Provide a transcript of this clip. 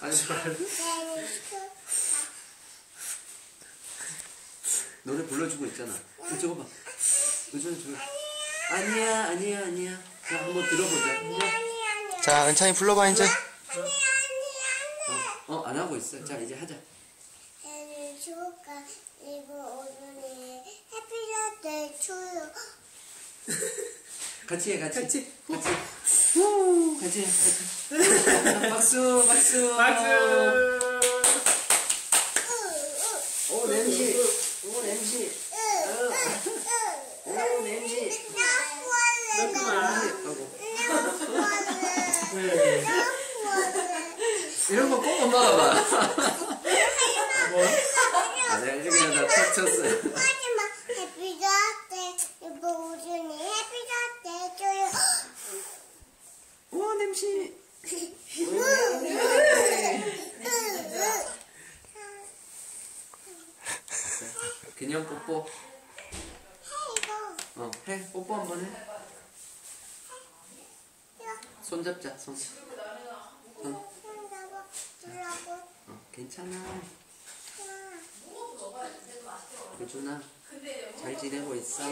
아니 생일 축하. 노래 불러주고 있잖아. 어, 저거 봐. 은찬이 저거. 아니야 아니야 아니야. 자 한번 들어보자. 자, 은찬이 불러봐, 이제. 아니 아니 아니. 어안 하고 있어. 자 이제 하자. 같이 해 같이. 같이. 같이. 같이. 박수 박수. 박수. 오 냄새. 오 냄새. 오 냄새. 네. 이런 거 꼭 엄마가 봐. 뭐? 아, 내가 이렇게 하다 탁 쳤어요. 하지마 해피버스데이 이거 오준이 해피버스데이 투유. 오 냄새. 그냥 뽀뽀. 어, 해. 뽀뽀 한 번 해. 손 잡자, 손. 손. 어, 괜찮아. 유준아, 잘 지내고 있어.